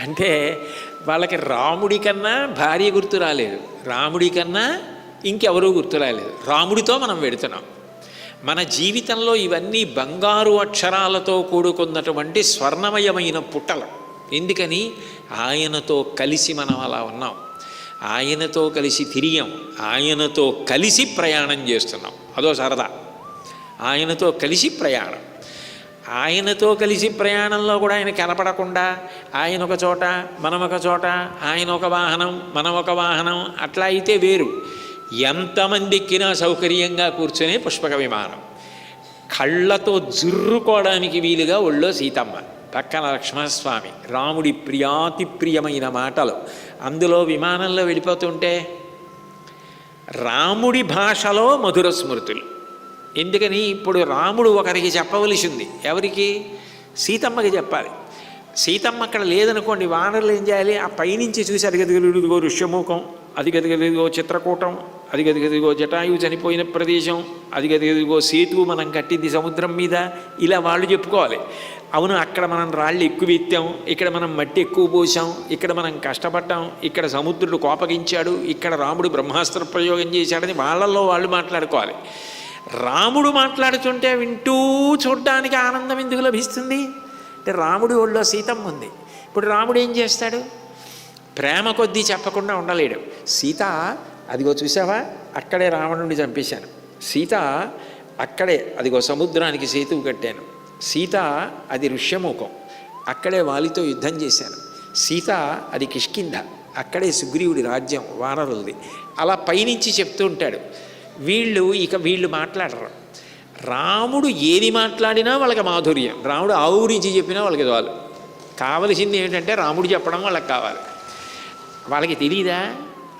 అంటే వాళ్ళకి రాముడి కన్నా భార్య గుర్తు రాలేదు. రాముడి కన్నా ఇంకెవరూ గుర్తు రాలేదు. రాముడితో మనం వెడుతున్నాం. మన జీవితంలో ఇవన్నీ బంగారు అక్షరాలతో కూడుకున్నటువంటి స్వర్ణమయమైన పుట్టలు. ఎందుకని? ఆయనతో కలిసి మనం అలా ఉన్నాం. ఆయనతో కలిసి తిరిగాం. ఆయనతో కలిసి ప్రయాణం చేస్తున్నాం. అదో సరదా. ఆయనతో కలిసి ప్రయాణం. ఆయనతో కలిసి ప్రయాణంలో కూడా ఆయన కనపడకుండా ఆయన ఒక చోట మనం ఒక చోట ఆయన ఒక వాహనం మనం ఒక వాహనం అట్లా అయితే వేరు. ఎంతమంది ఎక్కినా సౌకర్యంగా కూర్చొని పుష్పక విమానం. కళ్ళతో జుర్రుకోవడానికి వీలుగా ఒళ్ళో సీతమ్మ పక్కన లక్ష్మణస్వామి రాముడి ప్రియాతి ప్రియమైన మాటలు. అందులో విమానంలో వెళ్ళిపోతుంటే రాముడి భాషలో మధుర స్మృతులు. ఎందుకని ఇప్పుడు రాముడు ఒకరికి చెప్పవలసింది. ఎవరికి? సీతమ్మకి చెప్పాలి. సీతమ్మ అక్కడ లేదనుకోండి వానరులు ఏం చేయాలి? ఆ పైనుంచి చూసి అది ఋష్యముఖం అది చిత్రకూటం అది జటాయు చనిపోయిన ప్రదేశం అదిగదిగదిగో సేతు మనం కట్టింది సముద్రం మీద. ఇలా వాళ్ళు చెప్పుకోవాలి. అవును అక్కడ మనం రాళ్ళు ఎక్కువ ఎత్తాం ఇక్కడ మనం మట్టి ఎక్కువ పోసాం ఇక్కడ మనం కష్టపడ్డాం ఇక్కడ సముద్రుడు కోపగించాడు ఇక్కడ రాముడు బ్రహ్మాస్త్ర ప్రయోగం చేశాడని వాళ్ళల్లో వాళ్ళు మాట్లాడుకోవాలి. రాముడు మాట్లాడుతుంటే వింటూ చూడడానికి ఆనందం ఎందుకు లభిస్తుంది? అంటే రాముడి ఒళ్ళో సీతమ్మ ఉంది. ఇప్పుడు రాముడు ఏం చేస్తాడు? ప్రేమ కొద్దీ చెప్పకుండా ఉండలేడు. సీత అదిగో చూసావా? అక్కడే రావణుడిని చంపేశాను. సీత అక్కడే అదిగో సముద్రానికి సేతువు కట్టాను. సీత అది ఋష్యముఖం. అక్కడే వాలితో యుద్ధం చేశాను. సీత అది కిష్కింధ. అక్కడే సుగ్రీవుడి రాజ్యం వానరులది. అలా పైనుంచి చెప్తూ ఉంటాడు. వీళ్ళు ఇక వీళ్ళు మాట్లాడరు. రాముడు ఏది మాట్లాడినా వాళ్ళకి మాధుర్యం. రాముడు ఆవురించి చెప్పినా వాళ్ళకి వాళ్ళు కావలసింది ఏంటంటే రాముడు చెప్పడం వాళ్ళకి కావాలి. వాళ్ళకి తెలియదా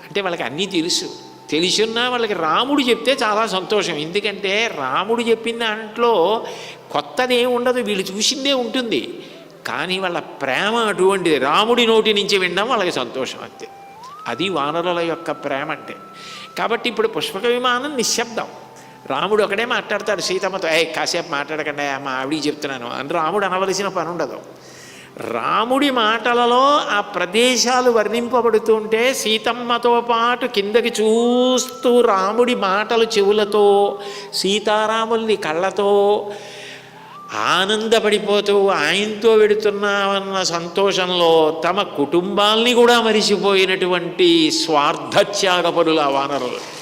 అంటే వాళ్ళకి అన్నీ తెలుసు. తెలుసున్నా వాళ్ళకి రాముడు చెప్తే చాలా సంతోషం. ఎందుకంటే రాముడు చెప్పిన దాంట్లో కొత్తది ఏమి ఉండదు. వీళ్ళు చూసిందే ఉంటుంది. కానీ వాళ్ళ ప్రేమ అటువంటిది. రాముడి నోటి నుంచి వినడం వాళ్ళకి సంతోషం అంతే. అది వానరుల యొక్క ప్రేమ అంటే. కాబట్టి ఇప్పుడు పుష్పక విమానం నిశ్శబ్దం. రాముడు ఒకడే మాట్లాడతాడు సీతమ్మతో ఏ కాసేపు మాట్లాడకండి మా ఆవిడికి చెప్తున్నాను అని రాముడు అనవలసిన పని ఉండదు. రాముడి మాటలలో ఆ ప్రదేశాలు వర్ణింపబడుతుంటే సీతమ్మతో పాటు కిందకి చూస్తూ రాముడి మాటలు చెవులతో సీతారాముల్ని కళ్ళతో ఆనందపడిపోతూ ఆయనతో వెడుతున్నామన్న సంతోషంలో తమ కుటుంబాల్ని కూడా మరిచిపోయినటువంటి స్వార్థత్యాగపరులు ఆ వానరులు.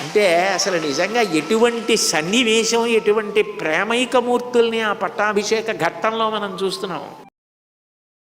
అంటే అసలు నిజంగా ఎటువంటి సన్నివేశం ఎటువంటి ప్రేమైకమూర్తుల్ని ఆ పట్టాభిషేక ఘట్టంలో మనం చూస్తున్నాం.